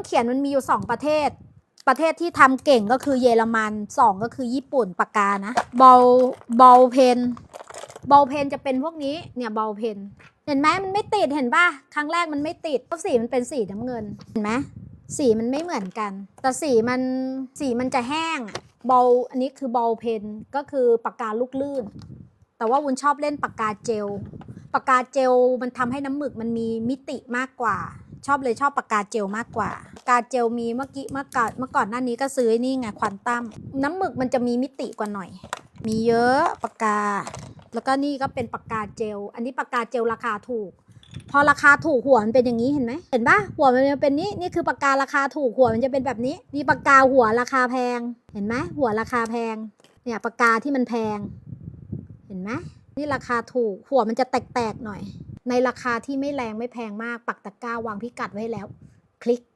รื่องเขียนมันมีอยู่สองประเทศ ประเทศที่ทำเก่งก็คือเยอรมันสองก็คือญี่ปุ่นปากกานะบอลบอลเพนบอลเพนจะเป็นพวกนี้เนี่ยบอลเพนเห็นไหมมันไม่ติดเห็นป่ะครั้งแรกมันไม่ติดเพราะสีมันเป็นสีน้ำเงินเห็นไหมสีมันไม่เหมือนกัน แต่สีมันสีมันจะแห้งบอลอันนี้คือบอลเพนก็คือปากกาลูกลื่น แต่ว่าวุ้นชอบเล่นปากกาเจล ปากกาเจลมันทำให้น้ำหมึกมันมีมิติมากกว่า ชอบเลยชอบปากกาเจลมากกว่าปากกาเจลมีเมื่อกี้เมื่อก่อนเมื่อก่อนหน้านี้ก็ซื้ออ้นี่ไงควอนตัมน้ำหมึกมันจะมีมิติกว่าหน่อย มีเยอะปากกา แล้วก็นี่ก็เป็นปากกาเจล อันนี้ปากกาเจลราคาถูก พอราคาถูกหัวมันเป็นอย่างนี้เห็นไหมเห็นปะหัวมันจะเป็นนี้นี่คือปากการาคาถูกหัวมันจะเป็นแบบนี้นี่ปากกาหัวราคาแพง เห็นไหมหัวราคาแพง เนี่ยปากกาที่มันแพง เห็นไหม นี่ราคาถูก หัวมันจะแตกๆหน่อย ในราคาที่ไม่แรงไม่แพงมาก ปักตะกร้าวางพิกัดไว้แล้ว คลิก